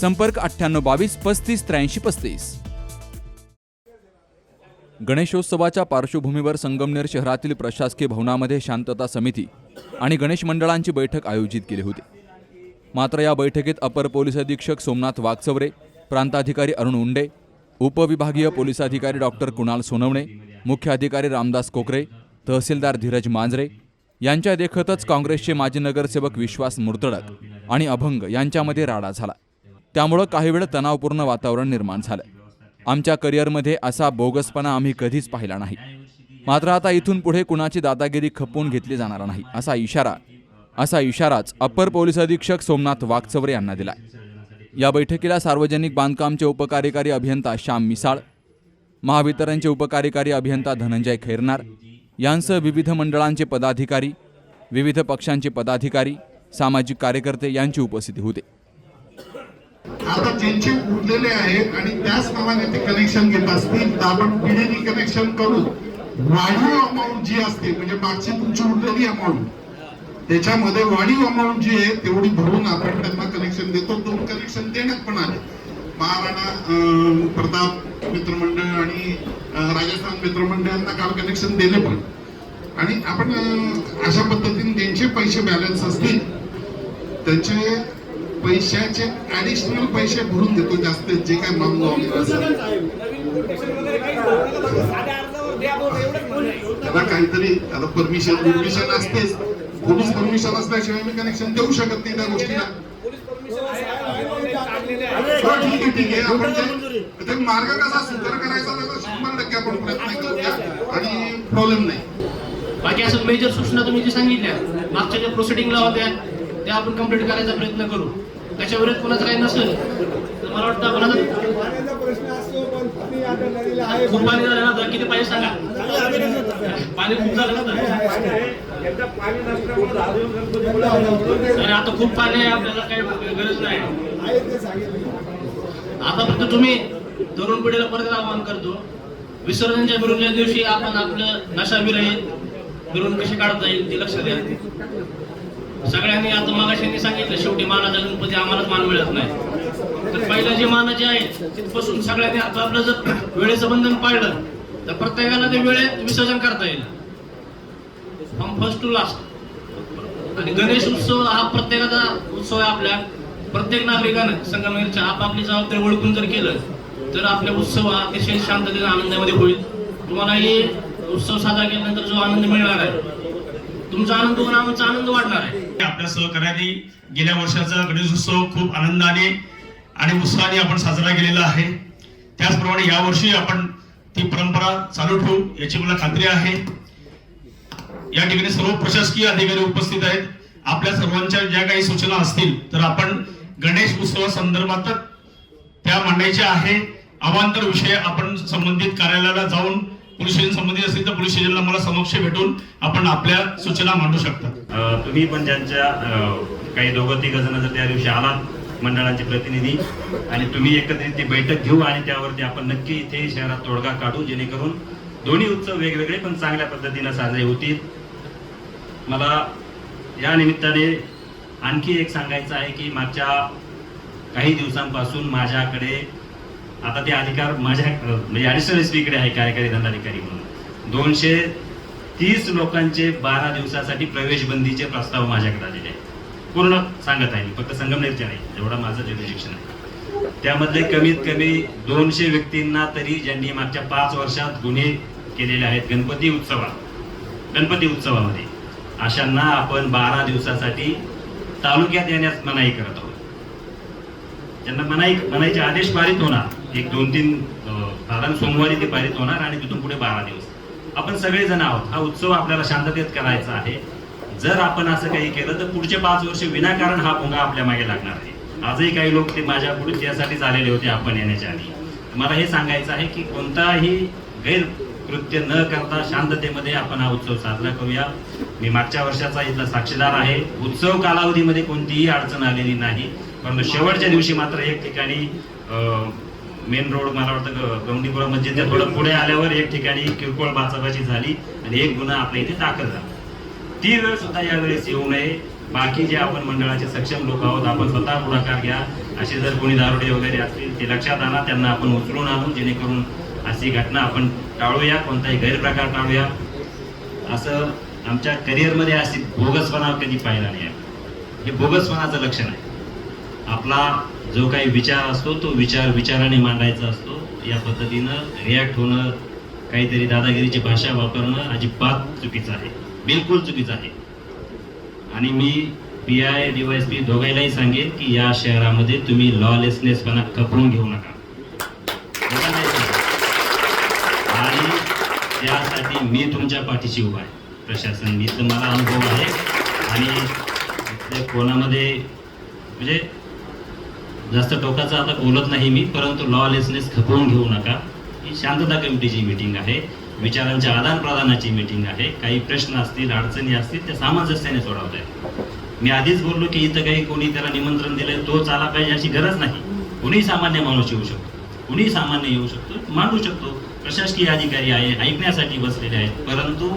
संपर्क अठ्ठ्याण्णव बावीस पस्तीस त्र्याऐंशी पस्तीस. गणेशोत्सवाच्या पार्श्वभूमीवर संगमनेर शहरातील प्रशासकीय भवनामध्ये शांतता समिती आणि गणेश मंडळांची बैठक आयोजित केली होती. मात्र या बैठकीत अपर पोलीस अधीक्षक सोमनाथ वागचवरे प्रांताधिकारी अरुण उंडे उपविभागीय पोलीस अधिकारी डॉक्टर कुणाल सोनवणे मुख्य अधिकारी रामदास कोकरे तहसीलदार धीरज मांजरे यांच्या देखतच काँग्रेसचे माजी नगरसेवक विश्वास मुर्तडक आणि अभंग यांच्यामध्ये राडा झाला. त्यामुळं काही वेळ तणावपूर्ण वातावरण निर्माण झालं. आमच्या करिअरमध्ये असा बोगसपणा आम्ही कधीच पाहिला नाही. मात्र आता इथून पुढे कुणाची दादागिरी खपवून घेतली जाणार नाही असा इशारा असा इशाराच अप्पर पोलीस अधीक्षक सोमनाथ वाघचवरे यांना दिला या बैठकीला सार्वजनिक बांधकामचे उपकार्यकारी अभियंता श्याम मिसाळ महावितरणचे उपकार्यकारी अभियंता धनंजय खैरनार यांसह विविध मंडळांचे पदाधिकारी विविध पक्षांचे पदाधिकारी सामाजिक कार्यकर्ते यांची उपस्थिती होती. आता ज्यांचे उरलेले आहेत आणि त्याच नावाने ते कनेक्शन घेत असतील तर आपण पिढीने कनेक्शन करू वाढीव अमाऊंट जी असते म्हणजे मागची तुमची उरलेली अमाऊंट त्याच्यामध्ये वाढीव अमाऊंट जी आहे तेवढी भरून आपण त्यांना कनेक्शन देतो. दोन कनेक्शन देण्यात पण आले. महाराणा अं, प्रताप मित्रमंडळ आणि राजस्थान मित्रमंडळांना काल कनेक्शन दिले पण. आणि आपण अशा पद्धतीने ज्यांचे पैसे बॅलन्स असतील त्यांचे पैशाचे ऍडिशनल पैसे भरून देतो जास्त जे काय मागून त्याला काहीतरी आता परमिशन परमिशन असतेच. पोलीस परमिशन असल्याशिवाय मी कनेक्शन देऊ शकत नाही त्या गोष्टीला. ठीक आहे ठीक आहे. आपण ते- मार्ग कसा सुधार करायचा त्याचा शंभर टक्के आपण प्रयत्न करूया. आणि प्रॉब्लेम नाही. बाकी असं मेजर सूचना तुम्ही जे सांगितल्या मागच्या ज्या प्रोसिडिंगला होत्या त्या आपण कंप्लीट करायचा प्रयत्न करू. त्याच्या विरोधात कोणाचं काही नसेल. तर मला वाटतं आपण आता पाण्याचा प्रश्न असतो पण पाणी आता नदीला आहे. खूप पाणी झालं ना तर किती पाहिजे सांगा. पाणी खूप झालं ना. आता खूप पाणी आहे आपल्याला काही गरज नाही. आता फक्त तुम्ही तरुण पिढीला परत आवाहन करतो. विसर्जनच्या मिरवणुकीच्या दिवशी आपण आपलं नशा विरहित मिरवणूक कशी काढता येईल ते लक्ष द्या सगळ्यांनी आता मगाशांनी सांगितलं शेवटी मानाचा गणपती आम्हालाच मान मिळत नाही. तर पहिलं जे मानाचे आहे तिथपासून सगळ्यांनी आता आपलं जर वेळेचं बंधन पाळलं तर प्रत्येकाला ते वेळेत विसर्जन करता येईल. फ्रॉम फर्स्ट टू लास्ट आणि गणेश उत्सव हा प्रत्येकाचा उत्सव आहे आपल्या. प्रत्येक नागरिकानं संगमनेरच्या आपापली जबाबदारी ओळखून जर केलं तर आपले उत्सव हा अतिशय शांततेने आनंदामध्ये होईल. तुम्हाला हे उत्सव साजरा केल्यानंतर जो आनंद मिळणार आहे तुमचा आनंद होऊन आमचा आनंद वाढणार आहे. आपल्या सहकार्याने गेल्या वर्षाचा गणेशोत्सव खूप आनंदाने आणि उत्साहाने आपण साजरा केलेला आहे. त्याचप्रमाणे यावर्षी आपण ती परंपरा चालू ठेवू याची मला खात्री आहे. या ठिकाणी सर्व प्रशासकीय अधिकारी उपस्थित आहेत. आपल्या सर्वांच्या ज्या काही सूचना असतील तर आपण गणेश उत्सवासंदर्भात त्या मांडायच्या आहे. अवांतर विषय आपण संबंधित कार्यालयाला जाऊन पोलीस स्टेशन संबंधित असतील तर पोलीस स्टेशनला मला समक्ष भेटून आपण आपल्या सूचना मांडू शकता. तुम्ही पण ज्यांच्या काही दोघं तिघ जण जर त्या दिवशी आलात मंडळाचे प्रतिनिधी आणि तुम्ही एकत्रित ती बैठक घेऊ आणि त्यावरती आपण नक्की इथे शहरात तोडगा काढू जेणेकरून दोन्ही उत्सव वेगवेगळे पण चांगल्या पद्धतीनं साजरे होतील. मला या निमित्ताने आणखी एक सांगायचं आहे की मागच्या काही दिवसांपासून माझ्याकडे आता ते अधिकार माझ्या म्हणजे ॲडिशनल एस पीकडे आहे कार्यकारी दंडाधिकारी म्हणून. दोनशे तीस लोकांचे बारा दिवसासाठी प्रवेश बंदीचे प्रस्ताव माझ्याकडे आलेले आहेत. पूर्ण सांगत आहे मी फक्त संगमनेरचे नाही जेवढा माझं जुरिडिक्शन आहे. त्यामधले कमीत कमी दोनशे व्यक्तींना तरी ज्यांनी मागच्या पाच वर्षात गुन्हे केलेले आहेत गणपती उत्सवात गणपती उत्सवामध्ये अशांना आपण बारा दिवसासाठी तालुक्यात येण्यास मनाई करत आहोत. त्यांना मनाई मनाईचे आदेश पारित होणार. एक दोन तीन साधारण सोमवारी ते पारित होणार आणि तिथून पुढे बारा दिवस. आपण सगळेजण आहोत. हा उत्सव आपल्याला शांततेत करायचा आहे. जर आपण असं काही केलं तर पुढचे पाच वर्ष विनाकारण हा भोंगा आपल्या मागे लागणार आहे. आजही काही लोक ते माझ्या पुढे त्यासाठीच आलेले होते आपण येण्याच्या आधी. मला हे सांगायचं आहे की कोणताही गैरकृत्य न करता शांततेमध्ये आपण हा उत्सव साजरा करूया. मी मागच्या वर्षाचा इथला साक्षीदार आहे. उत्सव कालावधीमध्ये कोणतीही अडचण आलेली नाही. परंतु शेवटच्या दिवशी मात्र एक ठिकाणी मेन रोड मला वाटतं गौंडीपुरा गवंडीपुरा मस्जिदच्या थोडं पुढे आल्यावर एक ठिकाणी किरकोळ बाचाबाची झाली आणि एक गुन्हा आपल्या इथे दाखल झाला. ती वेळ सुद्धा यावेळेस येऊ नये. बाकी जे आपण मंडळाचे सक्षम लोक आहोत आपण स्वतः पुढाकार घ्या. असे जर कोणी दारुडे वगैरे असतील ते लक्षात आणा त्यांना आपण उचलून आणू जेणेकरून अशी घटना आपण टाळूया कोणताही गैरप्रकार टाळूया. असं आमच्या करिअरमध्ये अशी बोगसपणा कधी पाहिला नाही आहे. हे बोगसपणाचं लक्षण आहे. आपला जो काही विचार असतो तो विचार विचाराने मांडायचा असतो. या पद्धतीनं रिॲक्ट होणं काहीतरी दादागिरीची भाषा वापरणं अजिबात चुकीचं आहे. बिलकुल चुकीचं आहे. आणि मी P I D Y P दोघांनाही सांगेन की या शहरामध्ये तुम्ही लॉलेसनेसपणा कपडून घेऊ नका. आणि त्यासाठी मी तुमच्या पाठीशी उभा आहे. प्रशासन मी तर मला अनुभव आहे. आणि कोणामध्ये म्हणजे जास्त टोकाचं आता बोलत नाही मी परंतु लॉलेसनेस खपवून घेऊ नका. ही शांतता कमिटीची मीटिंग आहे. विचारांच्या आदान प्रदानाची मीटिंग आहे. काही प्रश्न असतील अडचणी असतील त्या सामंजस्याने सोडवत आहेत मी आधीच बोललो की इथं काही कोणी त्याला निमंत्रण दिलं तो चाला पाहिजे अशी गरज नाही. कोणीही सामान्य माणूस येऊ शकतो. कोणीही सामान्य येऊ शकतो मांडू शकतो. प्रशासकीय अधिकारी आहे ऐकण्यासाठी बसलेले आहेत. परंतु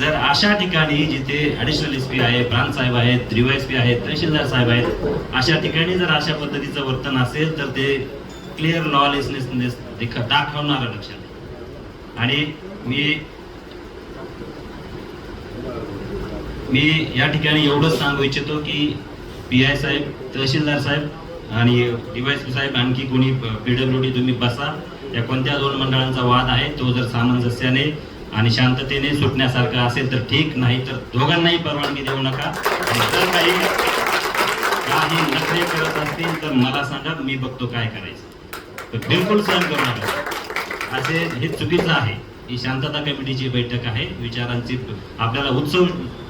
जर अशा ठिकाणी जिथे ॲडिशनल एस पी आहे प्रांत साहेब आहेत एस पी आहेत तहसीलदार साहेब आहेत अशा ठिकाणी जर अशा पद्धतीचं वर्तन असेल तर ते क्लिअर लॉलेसनेस दाखवणार लक्षात आणि मी मी या ठिकाणी एवढंच सांगू इच्छितो की पी आय साहेब तहसीलदार साहेब आणि डीवायस साहेब आणखी कोणी पीडब्ल्यू डी तुम्ही बसा. या कोणत्या दोन मंडळांचा वाद आहे तो जर सामंजस्याने आणि शांततेने सुटण्यासारखं असेल तर ठीक नाही तर दोघांनाही परवानगी देऊ नका. जर काही काही नखरे करत असतील तर मला सांगा मी बघतो काय करायचं. तर बिलकुल सहन करू नका. असे हे चुकीचं आहे. ही शांतता कमिटीची बैठक आहे. विचारांची आपल्याला उत्सव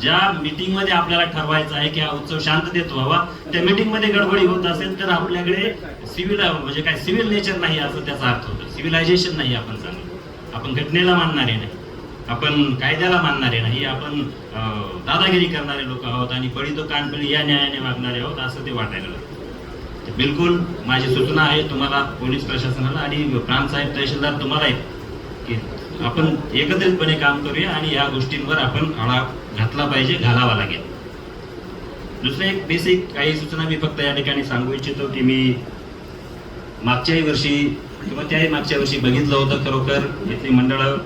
ज्या मीटिंगमध्ये आपल्याला ठरवायचं आहे की हा उत्सव शांततेत व्हावा त्या मीटिंगमध्ये गडबडी होत असेल तर आपल्याकडे सिव्हिल म्हणजे काय सिव्हिल नेचर नाही असं त्याचा अर्थ होतो. सिव्हिलायझेशन नाही आपण सांगतो. आपण घटनेला मानणारे नाही. आपण कायद्याला मानणारे नाही आपण दादागिरी करणारे लोक आहोत आणि पळी तो कानपळी या न्यायाने वागणारे आहोत असं ते वाटायला लागतं बिलकुल माझी सूचना आहे तुम्हाला पोलीस प्रशासनाला आणि प्रांतसाहेब तहसीलदार तुम्हाला आहे की आपण एकत्रितपणे काम करूया आणि या गोष्टींवर आपण आळा घातला पाहिजे घालावा लागेल. दुसरं एक बेसिक काही सूचना मी फक्त या ठिकाणी सांगू इच्छितो की मी मागच्याही वर्षी किंवा त्याही मागच्या वर्षी बघितलं होतं खरोखर इथली मंडळं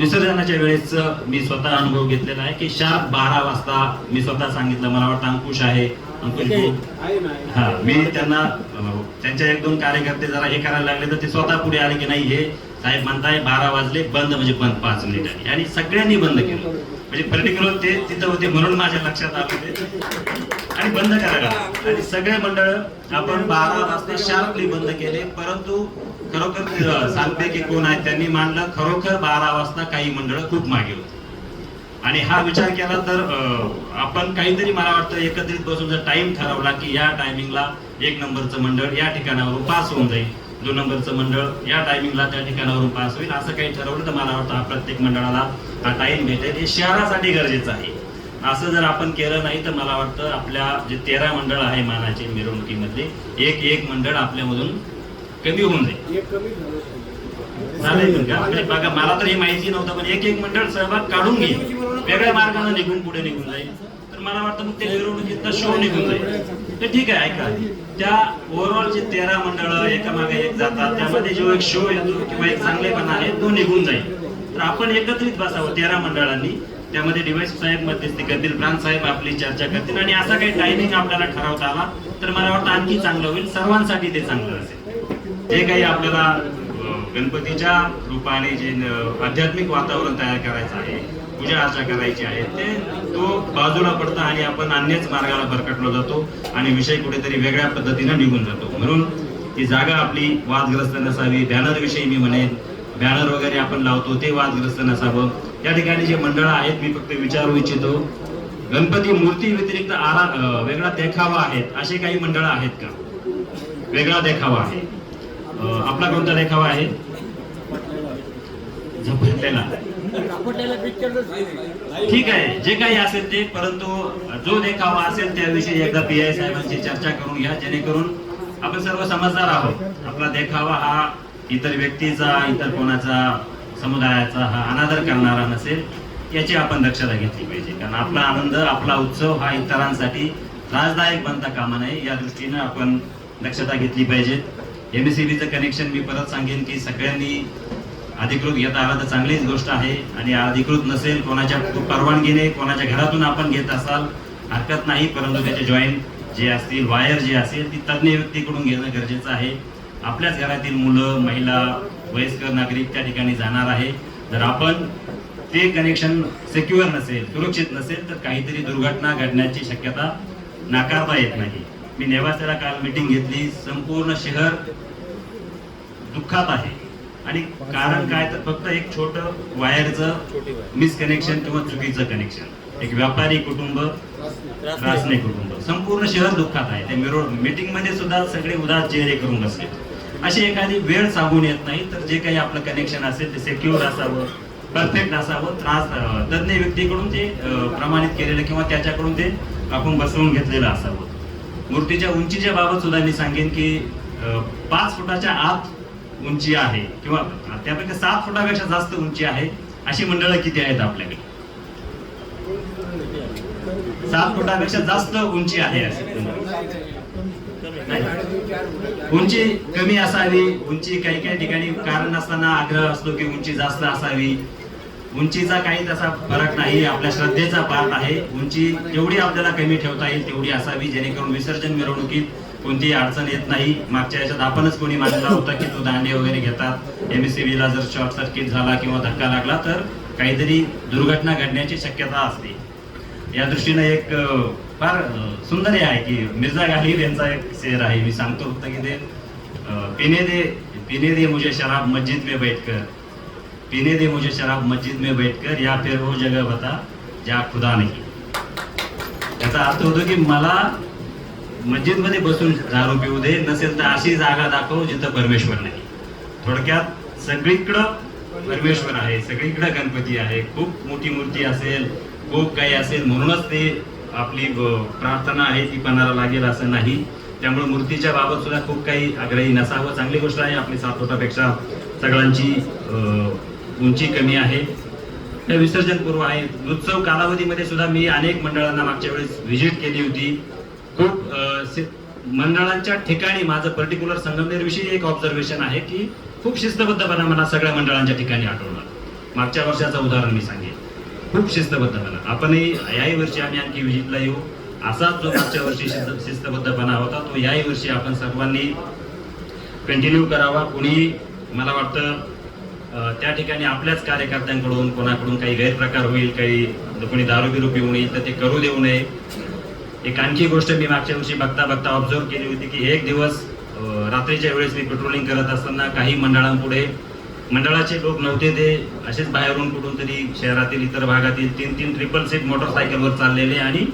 विसर्जनाच्या वेळेस मी स्वतः अनुभव घेतलेला आहे की शार्प बारा वाजता मी स्वतः सांगितलं मला वाटतं अंकुश आहे. अंकुश हा मी त्यांना त्यांच्या एक दोन कार्यकर्ते जरा हे करायला लागले तर ते स्वतः पुढे आले की नाही हे साहेब म्हणताय बारा वाजले बंद म्हणजे बंद पाच मिनिटांनी आणि सगळ्यांनी बंद केलं. म्हणजे पर्टिक्युलर ते तिथं होते म्हणून माझ्या लक्षात आलं आणि बंद करायला. आणि सगळे मंडळ आपण बारा वाजता शार्पली बंद केले परंतु खरोखर सांगते की कोण आहे त्यांनी मांडलं. खरोखर बारा वाजता काही मंडळ खूप मागे होती. आणि हा विचार केला तर आपण काहीतरी मला वाटतं एकत्रित बसून जर टाइम ठरवला की या टायमिंगला एक नंबरचं मंडळ या ठिकाणावरून पास होऊन जाईल. दोन नंबरचं मंडळ या टायमिंगला त्या ठिकाणावरून पास होईल. असं काही ठरवलं तर मला वाटतं प्रत्येक मंडळाला हा टाइम भेटेल. हे शहरासाठी गरजेचं आहे. असं जर आपण केलं नाही तर मला वाटतं आपल्या जे तेरा मंडळ आहे मानाचे मिरवणुकीमध्ये एक एक मंडळ आपल्यामधून कमी होऊन जाईल? म्हणजे बघा मला तर हे माहिती नव्हतं पण एक एक मंडळ सहभाग काढून घेईल. वेगळ्या मार्गाने निघून पुढे निघून जाईल. तर मला वाटतं मग ते मिरवणुकीतला शो निघून जाईल. ते ठीक आहे ऐका. त्या ओव्हरऑल जे तेरा मंडळ एकामागे एक जातात त्यामध्ये जो एक शो येतो किंवा एक चांगलेपणा आहे तो निघून जाईल. तर आपण एकत्रित बसावं तेरा मंडळांनी. त्यामध्ये डिवाइस साहेब मध्यस्थी करतील प्रांत साहेब आपली चर्चा करतील. आणि असा काही टायमिंग आपल्याला ठरवता आला तर मला वाटतं आणखी चांगलं होईल. सर्वांसाठी ते चांगलं असेल. जे काही आपल्याला गणपतीच्या रूपाने जे आध्यात्मिक वातावरण तयार करायचं आहे पूजा अर्चा करायची आहे ते तो बाजूला पडतं आणि आपण अन्यच मार्गाला भरकटलो जातो आणि विषय कुठेतरी वेगळ्या पद्धतीनं निघून जातो. म्हणून ती जागा आपली वादग्रस्त नसावी बॅनर विषयी मी म्हणेन. बॅनर वगैरे आपण लावतो ते वादग्रस्त नसावं. या ठिकाणी जे मंडळ आहेत मी फक्त विचारू इच्छितो. गणपती मूर्ती व्यतिरिक्त आरा वेगळा देखावा आहेत असे काही मंडळ आहेत का? वेगळा देखावा आहे. आपला कोणता देखावा आहे? झपटलेला. ठीक आहे. जे काही असेल ते परंतु जो देखावा असेल त्याविषयी एकदा पी आय साहेबांची चर्चा करून घ्या. जेणेकरून आपण सर्व समजदार आहोत. आपला देखावा हा इतर व्यक्तीचा इतर कोणाचा समुदायाचा हा अनादर करणारा नसेल याची आपण दक्षता घेतली पाहिजे. कारण आपला आनंद आपला उत्सव हा इतरांसाठी त्रासदायक बनता कामा नये. या दृष्टीनं आपण दक्षता घेतली पाहिजे. एमएससीबीचं कनेक्शन मी परत सांगेन की सगळ्यांनी अधिकृत घेत आला तर चांगलीच गोष्ट आहे आणि अधिकृत नसेल कोणाच्या परवानगीने कोणाच्या घरातून आपण घेत असाल हरकत नाही परंतु त्याचे जॉईंट जे असतील वायर जे असेल ती तज्ज्ञ व्यक्तीकडून घेणं गरजेचं आहे. आपल्याच घरातील मुलं महिला वयस्कर नागरिक त्या ठिकाणी जाणार आहे. जर आपण ते कनेक्शन सेक्युअर नसेल सुरक्षित नसेल तर काहीतरी दुर्घटना घडण्याची शक्यता नाकारता येत नाही. मी नेवासेला काल मीटिंग घेतली. संपूर्ण शहर दुःखात आहे. आणि कारण काय तर फक्त एक छोट वायरचं मिसकनेक्शन किंवा चुकीचं कनेक्शन एक व्यापारी कुटुंब रासने कुटुंब. संपूर्ण शहर दुःखात आहे. ते मिरो मीटिंगमध्ये सुद्धा सगळे उदास चेहरे करून बसले. अशी एखादी वेळ सांगून येत नाही तर जे काही आपलं कनेक्शन असेल ते सेक्युअर असावं परफेक्ट असावं त्रास तज्ज्ञ व्यक्तीकडून ते प्रमाणित केलेलं किंवा त्याच्याकडून ते आपण बसवून घेतलेलं असावं. मूर्तीच्या उंचीच्या बाबत सुद्धा मी सांगेन की पाच फुटाच्या आत उंची आहे किंवा त्यापेक्षा सात फुटापेक्षा जास्त उंची आहे अशी मंडळं किती आहेत आपल्याकडे? सात फुटापेक्षा जास्त उंची आहे उंची कमी असावी उंची काही काही ठिकाणी कारण असताना आग्रह असतो की उंची जास्त असावी. उंचीचा काही तसा फरक नाही आपल्या श्रद्धेचा पार्ट आहे. उंची जेवढी आपल्याला कमी ठेवता येईल तेवढी असावी जेणेकरून विसर्जन मिरवणुकीत कोणतीही अडचण येत नाही. मागच्या याच्यात आपणच कोणी मानला होता की तो दांडे वगैरे घेतात. एमएससीबी जर शॉर्ट सर्किट झाला किंवा धक्का लागला तर काहीतरी दुर्घटना घडण्याची शक्यता असते. या दृष्टीने एक फार सुंदर हे आहे की मिर्झा गालिब यांचा एक शेर आहे. मी सांगतो फक्त की ते पिने दे पिने दे मुझे शराब मस्जिद में बैठकर पीने दे मुझे शराब मस्जिद में बैठकर या फिर वो जगह बता ज्या खुदा नाही. याचा अर्थ होतो की मला मस्जिदमध्ये बसून दारू पिऊ दे नसेल तर अशी जागा दाखव जिथं परमेश्वर नाही. थोडक्यात सगळीकडं परमेश्वर आहे सगळीकडं गणपती आहे खूप मोठी मूर्ती असेल खूप काही असेल म्हणूनच ते आपली प्रार्थना आहे ती पणाला लागेल असं नाही. त्यामुळे मूर्तीच्या बाबत सुद्धा खूप काही आग्रही नसावं. चांगली गोष्ट आहे आपली सातवटापेक्षा सगळ्यांची उंची कमी आहे. हे विसर्जन पूर्व आहे. उत्सव कालावधीमध्ये सुद्धा मी अनेक मंडळांना मागच्या वेळेस व्हिजिट केली होती. खूप मंडळांच्या ठिकाणी माझं पर्टिक्युलर संगमनेर विषयी एक ऑब्झर्वेशन आहे की खूप शिस्तबद्धपणा मला सगळ्या मंडळांच्या ठिकाणी आठवला मागच्या वर्षाचं उदाहरण मी सांगेन. खूप शिस्तबद्धपणा. आपणही याही वर्षी आम्ही आणखी विजिटला येऊ. असाच जो मागच्या वर्षी शिस्त- शिस्तबद्धपणा होता तो याही वर्षी आपण सर्वांनी कंटिन्यू करावा. कुणी मला वाटतं त्या ठिकाणी आपल्याच कार्यकर्त्यांकडून कोणाकडून काही गैरप्रकार होईल काही कोणी दारू बिरू पिऊ नये तर ते करू देऊ नये. एक आणखी गोष्ट मी मागच्या वर्षी बघता बघता ऑब्झर्व केली होती की एक दिवस रात्रीच्या वेळेस मी पेट्रोलिंग करत असताना काही मंडळांपुढे मंडळाचे लोक नव्हते ते असेच बाहेरून कुठून तरी शहरातील इतर भागातील तीन तीन ट्रिपल सीट मोटरसायकलवर चाललेले आणि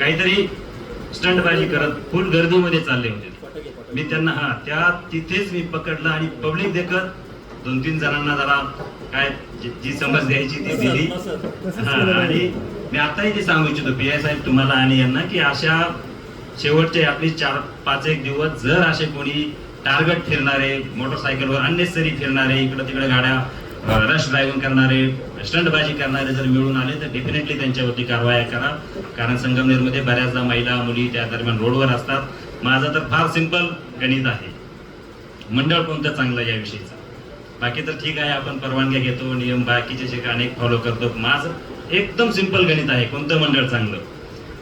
काहीतरी स्टंटबाजी करत फुल गर्दीमध्ये चालले होते मी त्यांना हा त्या तिथेच मी पकडलं आणि पब्लिक देखत दोन तीन जणांना जरा काय जी- जी समज द्यायची ती दिली. हा, आणि मी आताही ते सांगू इच्छितो पी आय साहेब तुम्हाला आणि यांना की अशा शेवटचे आपली चार पाच एक दिवस जर असे कोणी टार्गेट फिरणारे मोटरसायकलवर अननेसरी फिरणारे इकडं तिकडे गाड्या रश ड्रायव्हिंग करणारे स्टंटबाजी करणारे जर मिळून आले तर डेफिनेटली त्यांच्यावरती कारवाया करा. कारण संगमनेरमध्ये बऱ्याचदा महिला मुली त्या दरम्यान रोडवर असतात. माझं तर फार सिंपल गणित आहे. मंडळ कोणतं चांगलं याविषयीचं? बाकी तर ठीक आहे आपण परवानग्या घेतो नियम बाकीचे जे अनेक फॉलो करतो. माझं एकदम सिंपल गणित आहे कोणतं मंडळ चांगलं?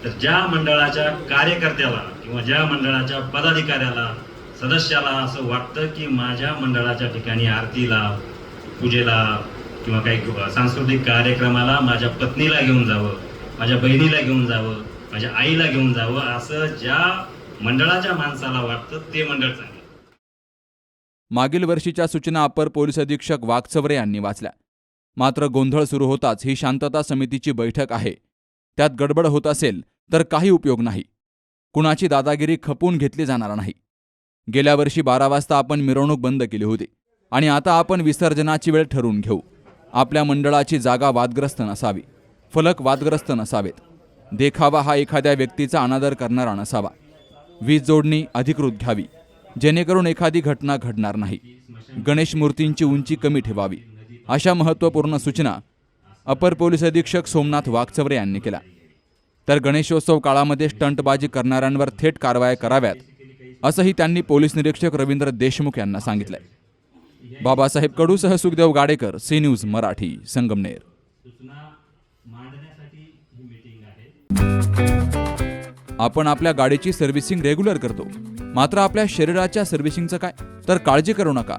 तर ज्या मंडळाच्या कार्यकर्त्याला किंवा ज्या मंडळाच्या पदाधिकाऱ्याला सदस्याला असं वाटतं की माझ्या मंडळाच्या ठिकाणी आरतीला पूजेला किंवा काही सांस्कृतिक कार्यक्रमाला माझ्या पत्नीला घेऊन जावं माझ्या बहिणीला घेऊन जावं माझ्या आईला घेऊन जावं असं ज्या मंडळाच्या माणसाला वाटतं ते मंडळ चांगलं. मागील वर्षीच्या सूचना अपर पोलीस अधीक्षक वाघचवरे यांनी वाचल्या. मात्र गोंधळ सुरू होताच ही शांतता समितीची बैठक आहे. त्यात गडबड होत असेल तर काही उपयोग नाही. कुणाची दादागिरी खपवून घेतली जाणार नाही. गेल्या वर्षी बारा वाजता आपण मिरवणूक बंद केली होती आणि आता आपण विसर्जनाची वेळ ठरवून घेऊ. आपल्या मंडळाची जागा वादग्रस्त नसावी. फलक वादग्रस्त नसावेत. देखावा हा एखाद्या व्यक्तीचा अनादर करणारा नसावा. वीज जोडणी अधिकृत घ्यावी. जेणेकरून एखादी घटना घडणार नाही. गणेश मूर्तींची उंची कमी ठेवावी. अशा महत्त्वपूर्ण सूचना अपर पोलीस अधीक्षक सोमनाथ वाघचवरे यांनी केल्या. तर गणेशोत्सव काळामध्ये स्टंटबाजी करणाऱ्यांवर थेट कारवाया कराव्यात असंही त्यांनी पोलीस निरीक्षक रवींद्र देशमुख यांना सांगितलंय. बाबासाहेब कडूसह सुखदेव गाडेकर सी न्यूज मराठी संगमनेर. आपण आपल्या गाडीची सर्व्हिसिंग रेग्युलर करतो मात्र आपल्या शरीराच्या सर्व्हिसिंगचं काय? तर काळजी करू नका.